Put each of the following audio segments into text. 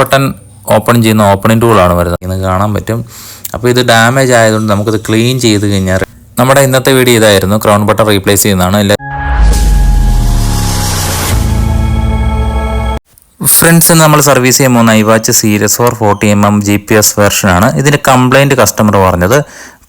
Button open ചെയ്യുന്ന opening ടൂളാണ് വരുന്നത്. നിങ്ങൾക്ക് കാണാൻ പറ്റും. അപ്പോൾ ഇത് ഡാമേജ് ആയതുകൊണ്ട് നമുക്കിത് ക്ലീൻ ചെയ്ത് കഴിഞ്ഞാൽ നമ്മുടെ ഇന്നത്തെ വീഡിയോ ഇതായിരുന്നു. ക്രൗൺ ബട്ടൺ റീപ്ലേസ് ചെയ്യുന്നതാണ്. എല്ലാ ഫ്രണ്ട്സ് നമ്മൾ സർവീസ് ചെയ്യാൻ പോകുന്ന iWatch series four forty M M G P S വെർഷനാണ് ഇതിന്റെ കംപ്ലൈന്റ് കസ്റ്റമർ പറഞ്ഞത്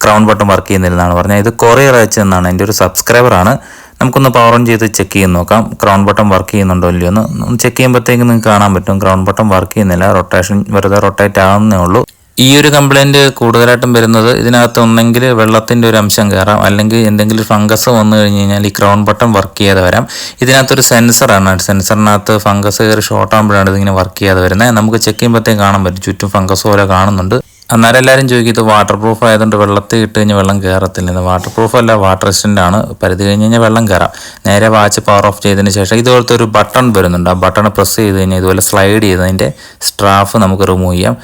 ക്രൗൺ ബട്ടൺ വർക്ക് ചെയ്യുന്നില്ലെന്നാണ് പറഞ്ഞത്. ഇത് കൊറിയർ അയച്ചതെന്നാണ്. എന്റെ ഒരു സബ്സ്ക്രൈബറാണ് നമുക്കൊന്ന് പവർ ഓൺ ചെയ്ത് ചെക്ക് ചെയ്ത് നോക്കാം. ക്രൗൺ ബട്ടൺ വർക്ക് ചെയ്യുന്നുണ്ടോ ഇല്ലയോ എന്ന്. ചെക്ക് ചെയ്യുമ്പോഴത്തേക്ക് നിങ്ങൾക്ക് കാണാൻ പറ്റും. ക്രൗൺ ബട്ടൺ വർക്ക് ചെയ്യുന്നില്ല. റൊട്ടേഷൻ വെറുതെ റൊട്ടേറ്റ് ആവുന്നേ ഉള്ളൂ. ഈ ഒരു കംപ്ലൈന്റ് കൂടുതലായിട്ടും വരുന്നത് ഇതിനകത്ത് ഒന്നെങ്കിൽ വെള്ളത്തിന്റെ ഒരു അംശം കയറാം. അല്ലെങ്കിൽ എന്തെങ്കിലും ഫംഗസ് വന്നു കഴിഞ്ഞ് കഴിഞ്ഞാൽ ഈ ക്രൗൺ ബട്ടൺ വർക്ക് ചെയ്യാതെ വരാം. ഇതിനകത്തൊരു സെൻസറാണ് സെൻസറിനകത്ത് ഫംഗസ് കയറി ഷോർട്ട് ആകുമ്പോഴാണ് ഇതിങ്ങനെ വർക്ക് ചെയ്യാതെ വരുന്നത്. നമുക്ക് ചെക്ക് ചെയ്യുമ്പോഴത്തേക്കും കാണാൻ പറ്റും. ചുറ്റും ഫംഗസ് പോലെ കാണുന്നുണ്ട്. അന്നേരം എല്ലാവരും ചോദിക്കും ഇത് വാട്ടർ പ്രൂഫ് ആയതുകൊണ്ട് വെള്ളത്തിൽ ഇട്ട് കഴിഞ്ഞാൽ വെള്ളം കയറത്തില്ല ഇത് വാട്ടർ പ്രൂഫ് അല്ല വാട്ടർ റെസിസ്റ്റന്റ് ആണ്. പരിധി കഴിഞ്ഞ് കഴിഞ്ഞാൽ വെള്ളം കയറാം നേരെ വാച്ച് പവർ ഓഫ് ചെയ്തതിന് ശേഷം ഇതുപോലത്തെ ഒരു ബട്ടൺ വരുന്നുണ്ട്. ആ ബട്ടൺ പ്രസ് ചെയ്ത് കഴിഞ്ഞാൽ ഇതുപോലെ സ്ലൈഡ് ചെയ്തതിന്റെ സ്ട്രാഫ് നമുക്ക് റിമൂവ് ചെയ്യാം.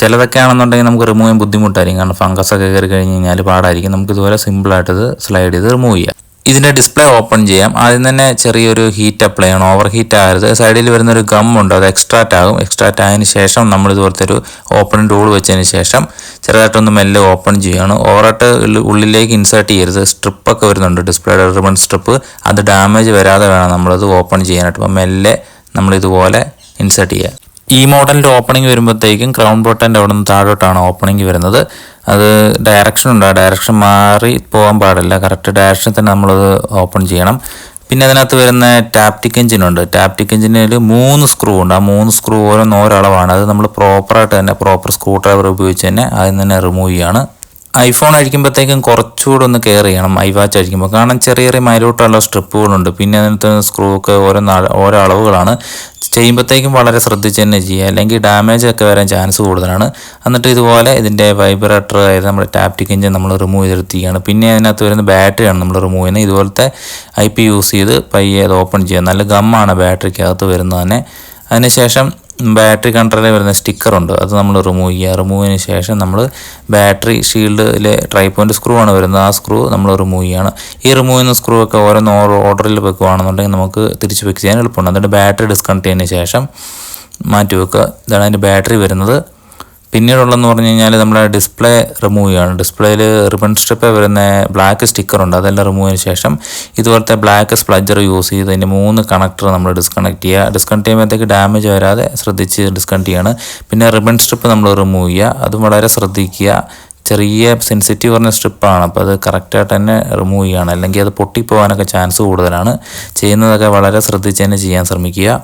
ചിലതൊക്കെ ആണെന്നുണ്ടെങ്കിൽ നമുക്ക് റിമൂവ് ചെയ്യാൻ ബുദ്ധിമുട്ടായിരിക്കും. കാരണം ഫംഗസ് ഒക്കെ കയറി കഴിഞ്ഞ് കഴിഞ്ഞാൽ പാടായിരിക്കും. നമുക്ക് ഇതുപോലെ സിമ്പിളായിട്ട് ഇത് സ്ലൈഡ് ചെയ്ത് റിമൂവ് ചെയ്യാം. ഇതിന്റെ ഡിസ്പ്ലേ ഓപ്പൺ ചെയ്യാം. ആദ്യം തന്നെ ചെറിയൊരു ഹീറ്റ് അപ്ലൈ ചെയ്യണം. ഓവർ ഹീറ്റ് ആകരുത്. സൈഡിൽ വരുന്നൊരു ഗം ഉണ്ട്. അത് എക്സ്ട്രാക്റ്റ് ആകും. എക്സ്ട്രാക്റ്റ് ആയതിന് ശേഷം നമ്മൾ ഇതുപോലത്തെ ഒരു ഓപ്പൺ ടൂൾ വെച്ചതിന് ശേഷം ചെറുതായിട്ടൊന്ന് മെല്ലെ ഓപ്പൺ ചെയ്യണം. ഓവറായിട്ട് ഉള്ളിലേക്ക് ഇൻസേർട്ട് ചെയ്യരുത്. സ്ട്രിപ്പൊക്കെ വരുന്നുണ്ട്. ഡിസ്പ്ലേയുടെ റിബൺ സ്ട്രിപ്പ് അത് ഡാമേജ് വരാതെ വേണം നമ്മളത് ഓപ്പൺ ചെയ്യാനായിട്ട്. അപ്പം മെല്ലെ നമ്മളിതുപോലെ ഇൻസേർട്ട് ചെയ്യുക ഈ മോഡലിന്റെ ഓപ്പണിംഗ് വരുമ്പോഴത്തേക്കും ക്രൗൺ ബോട്ടന്റെ അവിടെ നിന്ന് താഴോട്ടാണ് ഓപ്പണിംഗ് വരുന്നത്. അത് ഡയറക്ഷൻ ഉണ്ട്. ആ ഡയറക്ഷൻ മാറി പോകാൻ പാടില്ല. കറക്റ്റ് ഡയറക്ഷൻ തന്നെ നമ്മളത് ഓപ്പൺ ചെയ്യണം. പിന്നെ അതിനകത്ത് വരുന്ന ടാപ്റ്റിക് എഞ്ചിൻ ഉണ്ട്. ടാപ്റ്റിക് എഞ്ചിനിൽ മൂന്ന് സ്ക്രൂ ഉണ്ട്. ആ മൂന്ന് സ്ക്രൂ ഓരോന്ന് ഓരളവാണ് അത് നമ്മൾ പ്രോപ്പറായിട്ട് തന്നെ പ്രോപ്പർ സ്ക്രൂ ഡ്രൈവർ ഉപയോഗിച്ച് തന്നെ അതിൽ തന്നെ റിമൂവ് ചെയ്യാണ്. ഐഫോൺ അഴിക്കുമ്പോഴത്തേക്കും കുറച്ചുകൂടെ ഒന്ന് കെയർ ചെയ്യണം. ഐ വാച്ച് അഴിക്കുമ്പോൾ. കാരണം ചെറിയ ചെറിയ മൈലോട്ടുള്ള സ്ട്രിപ്പുകളുണ്ട് പിന്നെ അതിനകത്ത് സ്ക്രൂ ഒക്കെ ഓരോ ഓരോ അളവുകളാണ്. ചെയ്യുമ്പോഴത്തേക്കും വളരെ ശ്രദ്ധിച്ച് തന്നെ ചെയ്യുക. അല്ലെങ്കിൽ ഡാമേജ് ഒക്കെ വരാൻ ചാൻസ് കൂടുതലാണ്. എന്നിട്ട് ഇതുപോലെ ഇതിന്റെ വൈബ്രേറ്റർ അതായത് നമ്മുടെ ടാപ്റ്റിക് എഞ്ചിൻ നമ്മൾ റിമൂവ് ചെയ്തെടുത്തിരിക്കുകയാണ്. പിന്നെ അതിനകത്ത് വരുന്ന ബാറ്ററിയാണ് നമ്മൾ റിമൂവ് ചെയ്യുന്നത്. ഇതുപോലത്തെ ഐ പി യൂസ് ചെയ്ത് പയ്യെ ഓപ്പൺ ചെയ്യുക. നല്ല ഗമ്മാണ് ബാറ്ററിക്കകത്ത് വരുന്നത് തന്നെ. അതിനുശേഷം ബാറ്ററി കൺട്രോളിൽ വരുന്ന സ്റ്റിക്കറുണ്ട്. അത് നമ്മൾ റിമൂവ് ചെയ്യുക. റിമൂവിന് ശേഷം നമ്മൾ ബാറ്ററി ഷീൽഡിലെ ട്രൈപ്പോയിന്റ് സ്ക്രൂ ആണ് വരുന്നത്. ആ സ്ക്രൂ നമ്മൾ റിമൂവ് ചെയ്യുകയാണ്. ഈ റിമൂവ് ചെയ്യുന്ന സ്ക്രൂ ഒക്കെ ഓരോന്ന് ഓരോ ഓർഡറിൽ വെക്കുകയാണെന്നുണ്ടെങ്കിൽ നമുക്ക് തിരിച്ച് വെക്ക് ചെയ്യാൻ എളുപ്പമുണ്ട് എന്നിട്ട് ബാറ്ററി ഡിസ്കണക്ട് ചെയ്തതിന് ശേഷം മാറ്റി വെക്കുക. ഇതാണ് അതിന്റെ ബാറ്ററി വരുന്നത്. പിന്നീടുള്ളതെന്ന് പറഞ്ഞു കഴിഞ്ഞാൽ നമ്മുടെ ഡിസ്പ്ലേ റിമൂവ് ചെയ്യാണ് ഡിസ്പ്ലേയിൽ റിബൺ സ്ട്രിപ്പ് വരുന്ന ബ്ലാക്ക് സ്റ്റിക്കറുണ്ട് അതെല്ലാം റിമൂവ് ചെയ്തതിന് ശേഷം ഇതുപോലത്തെ ബ്ലാക്ക് സ്പ്ലജർ യൂസ് ചെയ്ത് അതിന്റെ മൂന്ന് കണക്ടർ നമ്മൾ ഡിസ്കണക്ട് ചെയ്യുക. ഡിസ്കണക്ട് ചെയ്യുമ്പോഴത്തേക്ക് ഡാമേജ് വരാതെ ശ്രദ്ധിച്ച് ഡിസ്കണക്ട് ചെയ്യാണ്. പിന്നെ റിബൺ സ്ട്രിപ്പ് നമ്മൾ റിമൂവ് ചെയ്യുക. അതും വളരെ ശ്രദ്ധിക്കുക. ചെറിയ സെൻസിറ്റീവ് പറഞ്ഞ സ്ട്രിപ്പാണ് അപ്പോൾ അത് കറക്റ്റായിട്ട് തന്നെ റിമൂവ് ചെയ്യണം അല്ലെങ്കിൽ അത് പൊട്ടിപ്പോകാനൊക്കെ ചാൻസ് കൂടുതലാണ്. ചെയ്യുന്നതൊക്കെ വളരെ ശ്രദ്ധിച്ച് തന്നെ ചെയ്യാൻ ശ്രമിക്കുക.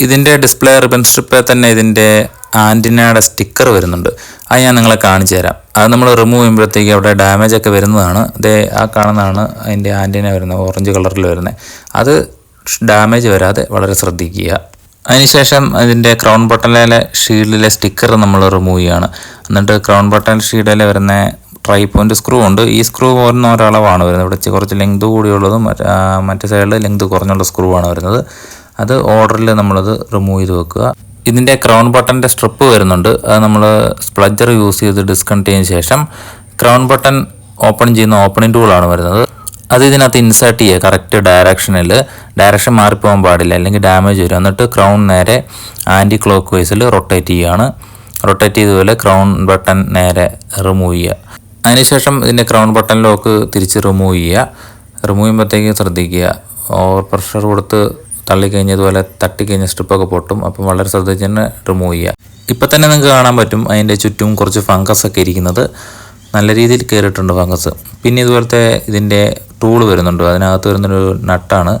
ഇതിന്റെ ഡിസ്പ്ലേ റിബൺ സ്ട്രിപ്പിൽ തന്നെ ഇതിന്റെ ആന്റിനയുടെ സ്റ്റിക്കർ വരുന്നുണ്ട്. അത് ഞാൻ നിങ്ങളെ കാണിച്ചു തരാം. അത് നമ്മൾ റിമൂവ് ചെയ്യുമ്പോഴത്തേക്ക് അവിടെ ഡാമേജ് ഒക്കെ വരുന്നതാണ്. അതേ ആ കാണുന്നതാണ് അതിന്റെ ആന്റിന വരുന്നത് ഓറഞ്ച് കളറിൽ വരുന്നത്. അത് ഡാമേജ് വരാതെ വളരെ ശ്രദ്ധിക്കുക. അതിനുശേഷം അതിന്റെ ക്രൗൺ ബട്ടണിലെ ഷീൽഡിലെ സ്റ്റിക്കർ നമ്മൾ റിമൂവ് ചെയ്യുകയാണ്. എന്നിട്ട് ക്രൗൺ ബട്ടൺ ഷീൽഡിൽ വരുന്ന ട്രൈ പോയിന്റ് സ്ക്രൂ ഉണ്ട്. ഈ സ്ക്രൂ ഓരോന്ന് ഒരളവാണ് വരുന്നത്. ഇവിടെ കുറച്ച് ലെങ്ത് കൂടിയുള്ളതും മറ്റേ സൈഡിൽ ലെങ്ത് കുറഞ്ഞുള്ള സ്ക്രൂ ആണ് വരുന്നത്. അത് ഓർഡറിൽ നമ്മളത് റിമൂവ് ചെയ്ത് വെക്കുക. ഇതിന്റെ ക്രൗൺ ബട്ടന്റെ സ്ട്രിപ്പ് വരുന്നുണ്ട്. അത് നമ്മൾ സ്പ്ലജർ യൂസ് ചെയ്ത് ഡിസ്കണക്ട് ചെയ്തതിന് ശേഷം ക്രൗൺ ബട്ടൺ ഓപ്പൺ ചെയ്യുന്ന ഓപ്പണിംഗ് ടൂളാണ് വരുന്നത്. അത് ഇതിനകത്ത് ഇൻസേർട്ട് ചെയ്യുക കറക്റ്റ് ഡയറക്ഷനിൽ ഡയറക്ഷൻ മാറിപ്പോകാൻ പാടില്ല അല്ലെങ്കിൽ ഡാമേജ് വരും. എന്നിട്ട് ക്രൗൺ നേരെ ആന്റി ക്ലോക്ക് വൈസിൽ റൊട്ടേറ്റ് ചെയ്യുകയാണ് റൊട്ടേറ്റ് ചെയ്തതുപോലെ ക്രൗൺ ബട്ടൺ നേരെ റിമൂവ് ചെയ്യുക. അതിനുശേഷം ഇതിന്റെ ക്രൗൺ ബട്ടൺ ലോക്ക് തിരിച്ച് റിമൂവ് ചെയ്യുക. റിമൂവ് ചെയ്യുമ്പോഴത്തേക്ക് ശ്രദ്ധിക്കുക. ഓവർ പ്രഷർ കൊടുത്ത് തള്ളിക്കഴിഞ്ഞ് ഇതുപോലെ തട്ടിക്കഴിഞ്ഞ സ്ട്രിപ്പൊക്കെ പൊട്ടും. അപ്പം വളരെ ശ്രദ്ധിച്ച് തന്നെ റിമൂവ് ചെയ്യുക ഇപ്പം തന്നെ നിങ്ങൾക്ക് കാണാൻ പറ്റും അതിന്റെ ചുറ്റും കുറച്ച് ഫംഗസ് ഒക്കെ ഇരിക്കുന്നത്. നല്ല രീതിയിൽ കയറിയിട്ടുണ്ട് ഫംഗസ് പിന്നെ ഇതുപോലത്തെ ഇതിന്റെ ടൂൾ വരുന്നുണ്ട്. അതിനകത്ത് വരുന്നൊരു നട്ടാണ്.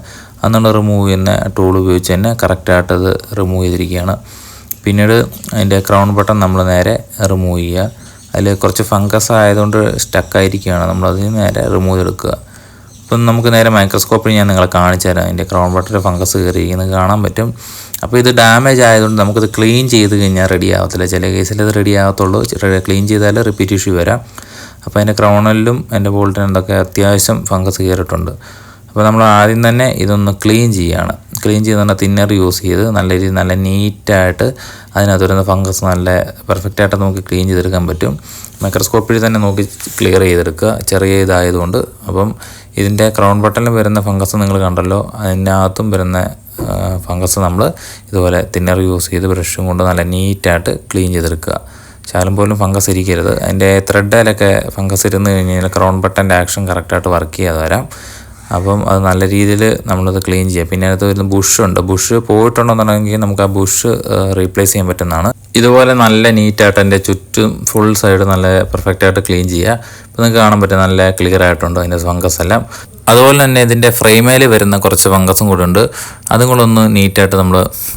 അന്നാണ് റിമൂവ് ചെയ്യുന്ന ടൂൾ ഉപയോഗിച്ച് തന്നെ കറക്റ്റായിട്ട് അത് റിമൂവ് ചെയ്തിരിക്കുകയാണ്. പിന്നീട് അതിന്റെ ക്രൗൺ ബട്ടൺ നമ്മൾ നേരെ റിമൂവ് ചെയ്യുക. അതിൽ കുറച്ച് ഫംഗസ് ആയതുകൊണ്ട് സ്റ്റക്കായിരിക്കുകയാണ് നമ്മളതിന് നേരെ റിമൂവ് ചെയ്തെടുക്കുക. ഇപ്പം നമുക്ക് നേരെ മൈക്രോസ്കോപ്പിൽ ഞാൻ നിങ്ങളെ കാണിച്ചു തരാം. അതിന്റെ ക്രൗൺ ബട്ടറിൽ ഫംഗസ് കയറിയിരിക്കുന്നത് കാണാൻ പറ്റും. അപ്പോൾ ഇത് ഡാമേജ് ആയതുകൊണ്ട് നമുക്കിത് ക്ലീൻ ചെയ്ത് കഴിഞ്ഞാൽ റെഡി ആവത്തില്ല. ചില കേസിൽ ഇത് റെഡി ആകത്തുള്ളൂ ക്ലീൻ ചെയ്താൽ റിപ്പീറ്റ് ഇഷ്യൂ വരാം. അപ്പോൾ അതിന്റെ ക്രൗണലിലും എന്റെ ബോൾട്ടിനും എന്തൊക്കെ അത്യാവശ്യം ഫംഗസ് കയറിയിട്ടുണ്ട്. അപ്പോൾ നമ്മൾ ആദ്യം തന്നെ ഇതൊന്ന് ക്ലീൻ ചെയ്യുകയാണ് ക്ലീൻ ചെയ്ത് തന്നെ തിന്നർ യൂസ് ചെയ്ത് നല്ല രീതിയിൽ നല്ല നീറ്റായിട്ട് അതിനകത്ത് വരുന്ന ഫംഗസ് നല്ല പെർഫെക്റ്റായിട്ട് നമുക്ക് ക്ലീൻ ചെയ്തെടുക്കാൻ പറ്റും. മൈക്രോസ്കോപ്പിൽ തന്നെ നോക്കി ക്ലിയർ ചെയ്തെടുക്കുക. ചെറിയ ഇതായതുകൊണ്ട്. അപ്പം ഇതിന്റെ ക്രൗൺ ബട്ടണിൽ വരുന്ന ഫംഗസ് നിങ്ങൾ കണ്ടല്ലോ അതിനകത്തും വരുന്ന ഫംഗസ് നമ്മൾ ഇതുപോലെ തിന്നർ യൂസ് ചെയ്ത് ബ്രഷും കൊണ്ട് നല്ല നീറ്റായിട്ട് ക്ലീൻ ചെയ്തെടുക്കുക. ശാലം പോലും ഫംഗസ് ഇരിക്കരുത്. അതിന്റെ ത്രെഡിലൊക്കെ ഫംഗസ് ഇരുന്ന് കഴിഞ്ഞാൽ ക്രൗൺ ബട്ടന്റെ ആക്ഷൻ കറക്റ്റായിട്ട് വർക്ക് ചെയ്യാതെ വരാം. അപ്പം അത് നല്ല രീതിയിൽ നമ്മളത് ക്ലീൻ ചെയ്യുക. പിന്നെ അതിനകത്ത് വരുന്ന ബുഷ് ഉണ്ട്. ബുഷ് പോയിട്ടുണ്ടെന്നുണ്ടെങ്കിൽ നമുക്ക് ആ ബുഷ് റീപ്ലേസ് ചെയ്യാൻ പറ്റുന്നതാണ്. ഇതുപോലെ നല്ല നീറ്റായിട്ട് എന്റെ ചുറ്റും ഫുൾ സൈഡ് നല്ല പെർഫെക്റ്റായിട്ട് ക്ലീൻ ചെയ്യുക. അപ്പോൾ നിങ്ങൾക്ക് കാണാൻ പറ്റും നല്ല ക്ലിയർ ആയിട്ടുണ്ട് അതിന്റെ ഫംഗസ് എല്ലാം. അതുപോലെ തന്നെ ഇതിന്റെ ഫ്രെയിമേൽ വരുന്ന കുറച്ച് ഫംഗസും കൂടെ ഉണ്ട്. അതും കൂടെ ഒന്ന് നീറ്റായിട്ട് നമ്മൾ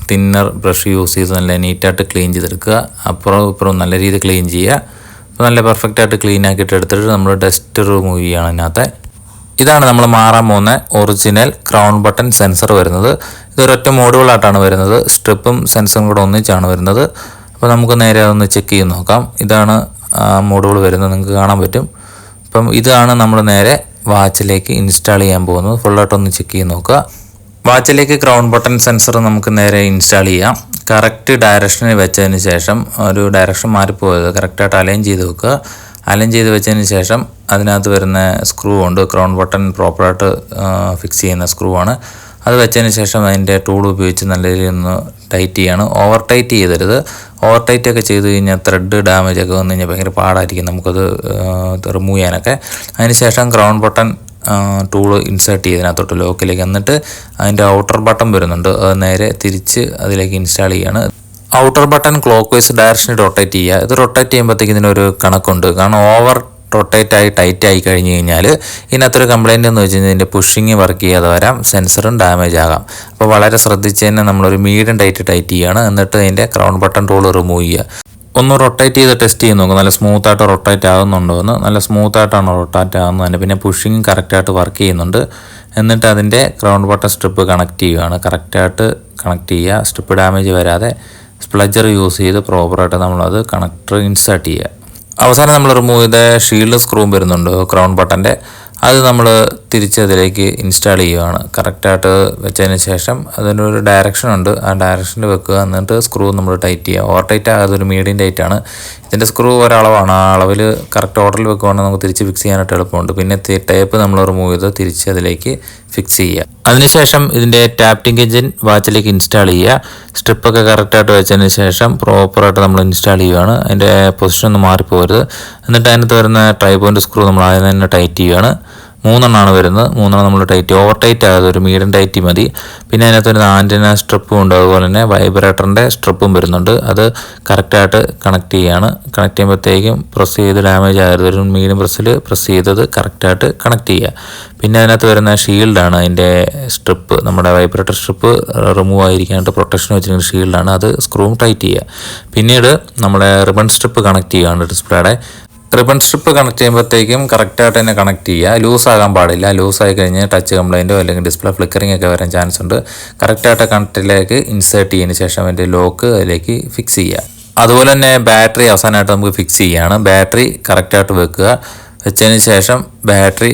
തിന്നർ ബ്രഷ് യൂസ് ചെയ്ത് നല്ല നീറ്റായിട്ട് ക്ലീൻ ചെയ്തെടുക്കുക. അപ്പുറവും ഇപ്പുറവും നല്ല രീതിയിൽ ക്ലീൻ ചെയ്യുക. അപ്പോൾ നല്ല പെർഫെക്റ്റായിട്ട് ക്ലീൻ ആക്കിയിട്ട് എടുത്തിട്ട് നമ്മൾ ഡസ്റ്റ് റിമൂവ് ചെയ്യുകയാണ് ഇതിനകത്തെ ഇതാണ് നമ്മൾ മാറാൻ പോകുന്ന ഒറിജിനൽ ക്രൗൺ ബട്ടൺ സെൻസർ വരുന്നത്. ഇതൊരൊറ്റ മോഡുകളായിട്ടാണ് വരുന്നത്. സ്ട്രിപ്പും സെൻസറും കൂടെ ഒന്നിച്ചാണ് വരുന്നത്. അപ്പോൾ നമുക്ക് നേരെ അതൊന്ന് ചെക്ക് ചെയ്ത് നോക്കാം. ഇതാണ് മോഡുകൾ വരുന്നത്. നിങ്ങൾക്ക് കാണാൻ പറ്റും. അപ്പം ഇതാണ് നമ്മൾ നേരെ വാച്ചിലേക്ക് ഇൻസ്റ്റാൾ ചെയ്യാൻ പോകുന്നത്. ഫുള്ളായിട്ടൊന്ന് ചെക്ക് ചെയ്ത് നോക്കുക. വാച്ചിലേക്ക് ക്രൗൺ ബട്ടൺ സെൻസർ നമുക്ക് നേരെ ഇൻസ്റ്റാൾ ചെയ്യാം. കറക്റ്റ് ഡയറക്ഷനിൽ വെച്ചതിന് ശേഷം ഒരു ഡയറക്ഷൻ മാറിപ്പോയത്. കറക്റ്റായിട്ട് അലൈൻ ചെയ്ത് വെക്കുക. അലൈൻ ചെയ്ത് വെച്ചതിന് ശേഷം അതിനകത്ത് വരുന്ന സ്ക്രൂ ഉണ്ട്. ക്രൗൺ ബട്ടൺ പ്രോപ്പറായിട്ട് ഫിക്സ് ചെയ്യുന്ന സ്ക്രൂ ആണ്. അത് വെച്ചതിന് ശേഷം അതിന്റെ ടൂൾ ഉപയോഗിച്ച് നല്ല രീതിയിൽ ഒന്ന് ടൈറ്റ് ചെയ്യാണ്. ഓവർ ടൈറ്റ് ചെയ്തരുത് ഓവർ ടൈറ്റ് ഒക്കെ ചെയ്ത് കഴിഞ്ഞാൽ ത്രെഡ് ഡാമേജ് ഒക്കെ വന്നു കഴിഞ്ഞാൽ ഭയങ്കര പാടായിരിക്കും നമുക്കത് റിമൂവ് ചെയ്യാനൊക്കെ. അതിനുശേഷം ക്രൗൺ ബട്ടൺ ടൂൾ ഇൻസേർട്ട് ചെയ്തതിനകത്തോട്ട് ലോക്കിലേക്ക് എന്നിട്ട് അതിന്റെ ഔട്ടർ ബട്ടൺ വരുന്നുണ്ട്. അത് നേരെ തിരിച്ച് അതിലേക്ക് ഇൻസ്റ്റാൾ ചെയ്യാണ്. ഔട്ടർ ബട്ടൺ ക്ലോക്ക് വൈസ് ഡയറക്ഷനിൽ റൊട്ടേറ്റ് ചെയ്യുക. ഇത് റൊട്ടേറ്റ് ചെയ്യുമ്പോഴത്തേക്ക് ഇതിനൊരു കണക്കുണ്ട്. കാരണം ഓവർ റൊട്ടേറ്റ് ആയി ടൈറ്റ് ആയി കഴിഞ്ഞ് കഴിഞ്ഞാൽ ഇതിനകത്തൊരു കംപ്ലൈന്റ് എന്ന് വെച്ച് കഴിഞ്ഞാൽ ഇതിന്റെ പുഷിങ് വർക്ക് ചെയ്യാതെ വരാം സെൻസറും ഡാമേജ് ആകാം. അപ്പോൾ വളരെ ശ്രദ്ധിച്ച് തന്നെ നമ്മളൊരു മീഡിയം ടൈറ്റ് ടൈറ്റ് ചെയ്യുകയാണ് എന്നിട്ട് അതിന്റെ ക്രൗൺ ബട്ടൺ ടൂൾ റിമൂവ് ചെയ്യുക. ഒന്ന് റൊട്ടേറ്റ് ചെയ്ത് ടെസ്റ്റ് ചെയ്ത് നോക്കും. നല്ല സ്മൂത്തായിട്ട് റൊട്ടേറ്റ് ആകുന്നുണ്ടോ എന്ന്. നല്ല സ്മൂത്തായിട്ടാണ് റൊട്ടേറ്റ് ആകുന്നത് പിന്നെ പുഷിങ് കറക്റ്റായിട്ട് വർക്ക് ചെയ്യുന്നുണ്ട്. എന്നിട്ട് അതിന്റെ ഗ്രൗണ്ട് ബട്ടൺ സ്ട്രിപ്പ് കണക്ട് ചെയ്യുകയാണ്. കറക്റ്റായിട്ട് കണക്ട് ചെയ്യുക. സ്ട്രിപ്പ് ഡാമേജ് വരാതെ സ്പ്ലജർ യൂസ് ചെയ്ത് പ്രോപ്പറായിട്ട് നമ്മളത് കണക്ടർ ഇൻസേർട്ട് ചെയ്യുക. അവസാനം നമ്മൾ റിമൂവ് ചെയ്ത ഷീൽഡ് സ്ക്രൂവും വരുന്നുണ്ട് ക്രൗൺ ബട്ടന്റെ അത് നമ്മൾ തിരിച്ചതിലേക്ക് ഇൻസ്റ്റാൾ ചെയ്യുകയാണ് കറക്റ്റായിട്ട് വെച്ചതിന് ശേഷം അതിനൊരു ഡയറക്ഷൻ ഉണ്ട്. ആ ഡയറക്ഷനിൽ വെക്കുക. എന്നിട്ട് സ്ക്രൂ നമ്മൾ ടൈറ്റ് ചെയ്യുക. ഓവർ ടൈറ്റ് ആകാതെ ഒരു മീഡിയം ടൈറ്റ് ആണ്. ഇതിന്റെ സ്ക്രൂ ഒരളവാണ്. ആ അളവിൽ കറക്റ്റ് ഓർഡറിൽ വെക്കുകയാണെങ്കിൽ നമുക്ക് തിരിച്ച് ഫിക്സ് ചെയ്യാനായിട്ട് എളുപ്പമുണ്ട്. പിന്നെ ടേപ്പ് നമ്മൾ റിമൂവ് ചെയ്ത് തിരിച്ച് അതിലേക്ക് ഫിക്സ് ചെയ്യുക. അതിനുശേഷം ഇതിന്റെ ടാപ്റ്റിംഗ് എഞ്ചിൻ വാച്ചിലേക്ക് ഇൻസ്റ്റാൾ ചെയ്യുക. സ്ട്രിപ്പൊക്കെ കറക്റ്റായിട്ട് വെച്ചതിന് ശേഷം പ്രോപ്പറായിട്ട് നമ്മൾ ഇൻസ്റ്റാൾ ചെയ്യുകയാണ് അതിന്റെ പൊസിഷൻ ഒന്നും മാറിപ്പോകരുത്. എന്നിട്ട് അതിനകത്ത് വരുന്ന ട്രൈ പോയിന്റ് സ്ക്രൂ നമ്മൾ ആദ്യം തന്നെ ടൈറ്റ് ചെയ്യുകയാണ് മൂന്നെണ്ണമാണ് വരുന്നത്. മൂന്നെണ്ണം നമ്മൾ ടൈറ്റ് ഓവർ ടൈറ്റ് ആകാതെ ഒരു മീഡിയം ടൈറ്റ് മതി. പിന്നെ അതിനകത്ത് ഒരു ആന്റിന സ്ട്രിപ്പും ഉണ്ട്. അതുപോലെ തന്നെ വൈബ്രേറ്ററിന്റെ സ്ട്രിപ്പും വരുന്നുണ്ട്. അത് കറക്റ്റായിട്ട് കണക്ട് ചെയ്യുകയാണ് കണക്ട് ചെയ്യുമ്പോഴത്തേക്കും പ്രസ് ചെയ്ത് ഡാമേജ് ആകരുത്. ഒരു മീഡിയം പ്രസ്സിൽ പ്രസ് ചെയ്തത് കറക്റ്റായിട്ട് കണക്ട് ചെയ്യുക. പിന്നെ അതിനകത്ത് വരുന്ന ഷീൽഡാണ് അതിന്റെ സ്ട്രിപ്പ് നമ്മുടെ വൈബ്രേറ്റർ സ്ട്രിപ്പ് റിമൂവ് ആയിരിക്കാനായിട്ട് പ്രൊട്ടക്ഷൻ വെച്ചിരിക്കുന്ന ഷീൽഡാണ് അത് സ്ക്രൂം ടൈറ്റ് ചെയ്യുക. പിന്നീട് നമ്മുടെ റിബൺ സ്ട്രിപ്പ് കണക്ട് ചെയ്യുകയാണ് ഡിസ്പ്ലേയുടെ റിബൺ സ്ട്രിപ്പ് കണക്ട് ചെയ്യുമ്പോഴത്തേക്കും കറക്റ്റായിട്ട് തന്നെ കണക്ട് ചെയ്യുക. ലൂസ് ആകാൻ പാടില്ല. ലൂസ് ആയി കഴിഞ്ഞ് ടച്ച് കംപ്ലൈന്റോ അല്ലെങ്കിൽ ഡിസ്പ്ലേ ഫ്ലിക്കറിംഗ് ഒക്കെ വരാൻ ചാൻസ് ഉണ്ട്. കറക്റ്റായിട്ട് കണക്റ്റിലേക്ക് ഇൻസേർട്ട് ചെയ്തതിന് ശേഷം അതിന്റെ ലോക്ക് അതിലേക്ക് ഫിക്സ് ചെയ്യുക. അതുപോലെ തന്നെ ബാറ്ററി അവസാനമായിട്ട് നമുക്ക് ഫിക്സ് ചെയ്യുകയാണ് ബാറ്ററി കറക്റ്റായിട്ട് വെക്കുക. വെച്ചതിന് ശേഷം ബാറ്ററി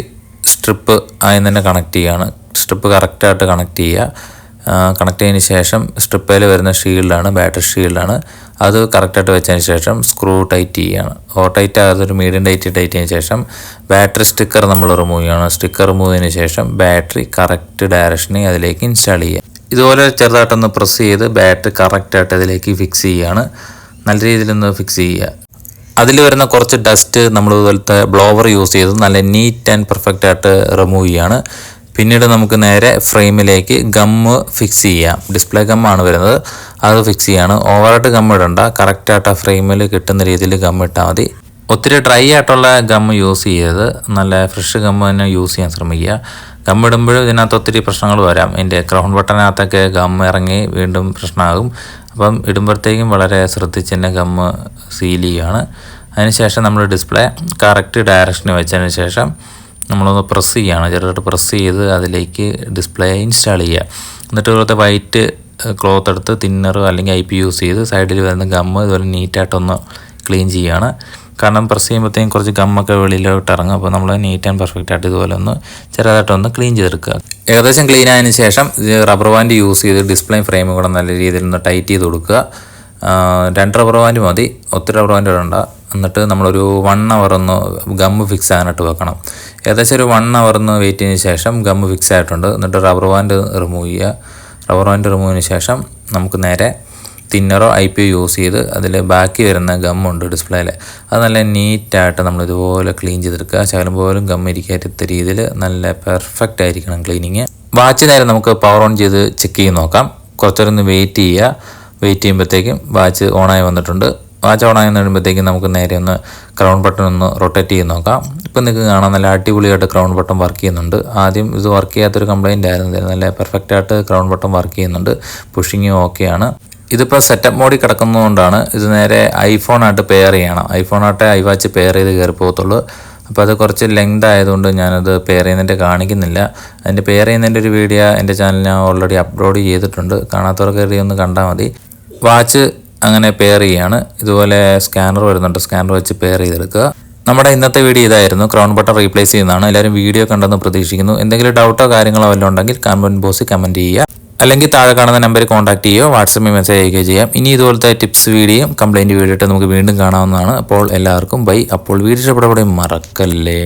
സ്ട്രിപ്പ് ആയി തന്നെ കണക്ട് ചെയ്യുകയാണ് സ്ട്രിപ്പ് കറക്റ്റായിട്ട് കണക്ട് ചെയ്യുക. കണക്ട് ചെയ്തതിന് ശേഷം സ്ട്രിപ്പയിൽ വരുന്ന ഷീൽഡാണ് ബാറ്ററി ഷീൽഡാണ് അത് കറക്റ്റായിട്ട് വെച്ചതിന് ശേഷം സ്ക്രൂ ടൈറ്റ് ചെയ്യുകയാണ് ഓ ടൈറ്റ് ആകാതെ ഒരു മീഡിയം ടൈറ്റ് ടൈറ്റ് ചെയ്തതിന് ശേഷം ബാറ്ററി സ്റ്റിക്കർ നമ്മൾ റിമൂവ് ചെയ്യണം. സ്റ്റിക്കർ റിമൂവ് ചെയ്തതിന് ശേഷം ബാറ്ററി കറക്റ്റ് ഡയറക്ഷനിൽ അതിലേക്ക് ഇൻസ്റ്റാൾ ചെയ്യുക ഇതുപോലെ ചെറുതായിട്ടൊന്ന് പ്രസ് ചെയ്ത് ബാറ്ററി കറക്റ്റായിട്ട് അതിലേക്ക് ഫിക്സ് ചെയ്യുകയാണ് നല്ല രീതിയിലൊന്ന് ഫിക്സ് ചെയ്യുക. അതിൽ വരുന്ന കുറച്ച് ഡസ്റ്റ് നമ്മൾ ഇതുപോലത്തെ ബ്ലോവർ യൂസ് ചെയ്ത് നല്ല നീറ്റ് ആൻഡ് പെർഫെക്റ്റ് ആയിട്ട് റിമൂവ് ചെയ്യാണ്. പിന്നീട് നമുക്ക് നേരെ ഫ്രെയിമിലേക്ക് ഗമ്മ് ഫിക്സ് ചെയ്യാം. ഡിസ്പ്ലേ ഗമ്മാണ് വരുന്നത്. അത് ഫിക്സ് ചെയ്യാണ്. ഓവറായിട്ട് ഗം ഇടണ്ട. കറക്റ്റായിട്ട് ആ ഫ്രെയിമിൽ കിട്ടുന്ന രീതിയിൽ ഗം ഇട്ടാൽ മതി. ഒത്തിരി ഡ്രൈ ആയിട്ടുള്ള ഗം യൂസ് ചെയ്യരുത്. നല്ല ഫ്രഷ് ഗം തന്നെ യൂസ് ചെയ്യാൻ ശ്രമിക്കുക. ഗം ഇടുമ്പോഴും ഇതിനകത്ത് ഒത്തിരി പ്രശ്നങ്ങൾ വരാം. ഇതിന്റെ ക്രൗൺ ബട്ടനകത്തൊക്കെ ഗം ഇറങ്ങി വീണ്ടും പ്രശ്നമാകും. അപ്പം ഇടുമ്പോഴത്തേക്കും വളരെ ശ്രദ്ധിച്ച് തന്നെ ഗം സീൽ ചെയ്യുകയാണ് അതിനുശേഷം നമ്മൾ ഡിസ്പ്ലേ കറക്റ്റ് ഡയറക്ഷന് വെച്ചതിന് ശേഷം നമ്മളൊന്ന് പ്രസ് ചെയ്യുകയാണ് ചെറുതായിട്ട് പ്രസ് ചെയ്ത് അതിലേക്ക് ഡിസ്പ്ലേ ഇൻസ്റ്റാൾ ചെയ്യുക. എന്നിട്ട് ഇതുപോലത്തെ വൈറ്റ് ക്ലോത്ത് എടുത്ത് തിന്നർ അല്ലെങ്കിൽ ഐ പി യൂസ് ചെയ്ത് സൈഡിൽ വരുന്ന ഗമ്മ് ഇതുപോലെ നീറ്റായിട്ടൊന്ന് ക്ലീൻ ചെയ്യുകയാണ്. കാരണം പ്രസ് ചെയ്യുമ്പോഴത്തേക്കും കുറച്ച് ഗമ്മൊക്കെ വെളിയിലോട്ട് ഇറങ്ങും. അപ്പോൾ നമ്മൾ നീറ്റ് ആൻഡ് പെർഫെക്റ്റ് ആയിട്ട് ഇതുപോലെ ഒന്ന് ചെറുതായിട്ടൊന്ന് ക്ലീൻ ചെയ്തെടുക്കുക. ഏകദേശം ക്ലീൻ ആയതിനു ശേഷം റബ്ബർ ബാൻഡ് യൂസ് ചെയ്ത് ഡിസ്പ്ലേ ഫ്രെയിം കൂടെ നല്ല രീതിയിൽ ഒന്ന് ടൈറ്റ് ചെയ്ത് കൊടുക്കുക. രണ്ട് റബ്ബർ ബാൻഡ് മതി. ഒത്തിരി റബ്ബർ ബാൻഡ് ഇടണ്ട. എന്നിട്ട് നമ്മളൊരു വൺ അവർ ഒന്ന് ഗമ്മ് ഫിക്സ് ആകാനായിട്ട് വെക്കണം. ഏകദേശം ഒരു വൺ അവർ ഒന്ന് വെയിറ്റ് ചെയ്തതിന് ശേഷം ഗമ്മ് ഫിക്സ് ആയിട്ടുണ്ട്. എന്നിട്ട് റബ്ബർ ബാൻഡ് റിമൂവ് ചെയ്യുക. റബ്ബർ ബാൻഡ് റിമൂവിന് ശേഷം നമുക്ക് നേരെ തിന്നറോ ഐ പി യൂസ് ചെയ്ത് അതിൽ ബാക്കി വരുന്ന ഗമ്മുണ്ട് ഡിസ്പ്ലേയിൽ അത് നല്ല നീറ്റായിട്ട് നമ്മൾ ഇതുപോലെ ക്ലീൻ ചെയ്തെടുക്കുക. ശകലം പോലും ഗം ഇരിക്കാത്ത രീതിയിൽ നല്ല പെർഫെക്റ്റ് ആയിരിക്കണം ക്ലീനിങ് വാച്ച് നേരെ നമുക്ക് പവർ ഓൺ ചെയ്ത് ചെക്ക് ചെയ്ത് നോക്കാം. കുറച്ചൊരു വെയിറ്റ് ചെയ്യുക. വെയിറ്റ് ചെയ്യുമ്പോഴത്തേക്കും വാച്ച് ഓണായി വന്നിട്ടുണ്ട്. വാച്ച് എന്ന് വരുമ്പോഴത്തേക്കും നമുക്ക് നേരെ ഒന്ന് ക്രൗൺ ബട്ടൺ ഒന്ന് റൊട്ടേറ്റ് ചെയ്ത് നോക്കാം. ഇപ്പം നിങ്ങൾക്ക് കാണാൻ നല്ല അടിപൊളിയായിട്ട് ക്രൗൺ ബട്ടൺ വർക്ക് ചെയ്യുന്നുണ്ട്. ആദ്യം ഇത് വർക്ക് ചെയ്യാത്തൊരു കംപ്ലൈന്റ് ആയിരുന്നു. നല്ല പെർഫെക്റ്റ് ആയിട്ട് ക്രൗൺ ബട്ടൺ വർക്ക് ചെയ്യുന്നുണ്ട്. പുഷിങ്ങും ഓക്കെയാണ് ഇതിപ്പോൾ സെറ്റപ്പ് മോഡിൽ കിടക്കുന്നതുകൊണ്ടാണ് ഇത് നേരെ ഐഫോണായിട്ട് പെയർ ചെയ്യണം. ഐഫോണായിട്ട് ഐ വാച്ച് പെയർ ചെയ്ത് കയറി പോകത്തുള്ളൂ. അപ്പോൾ അത് കുറച്ച് ലെങ്ത് ആയതുകൊണ്ട് ഞാനത് പെയർ ചെയ്യുന്നതിന്റെ കാണിക്കുന്നില്ല. അതിന്റെ പെയർ ചെയ്യുന്നതിന്റെ ഒരു വീഡിയോ എന്റെ ചാനൽ ഞാൻ ഓൾറെഡി അപ്ലോഡ് ചെയ്തിട്ടുണ്ട്. കാണാത്തവർക്ക് ഒന്ന് കണ്ടാൽ മതി. വാച്ച് അങ്ങനെ പെയർ ചെയ്യാണ്. ഇതുപോലെ സ്കാനർ വരുന്നുണ്ട്. സ്കാനർ വെച്ച് പെയർ ചെയ്തെടുക്കുക. നമ്മുടെ ഇന്നത്തെ വീഡിയോ ഇതായിരുന്നു. ക്രൗൺ ബട്ടൺ റീപ്ലേസ് ചെയ്യുന്നതാണ്. എല്ലാവരും വീഡിയോ കണ്ടെന്ന് പ്രതീക്ഷിക്കുന്നു. എന്തെങ്കിലും ഡൗട്ടോ കാര്യങ്ങളോ വല്ലതും ഉണ്ടെങ്കിൽ കമന്റ് ബോക്സിൽ കമന്റ് ചെയ്യുക. അല്ലെങ്കിൽ താഴെ കാണുന്ന നമ്പറിൽ കോൺടാക്ട് ചെയ്യുകയോ വാട്സപ്പിൽ മെസ്സേജ് അയക്കുകയോ ചെയ്യാം. ഇനി ഇതുപോലത്തെ ടിപ്സ് വീഡിയോയും കംപ്ലൈന്റ് വീഡിയോ നമുക്ക് വീണ്ടും കാണാവുന്നതാണ്. അപ്പോൾ എല്ലാവർക്കും ബൈ അപ്പോൾ വീഡിയോ ഇഷ്ടപ്പെടപ്പെടും മറക്കല്ലേ?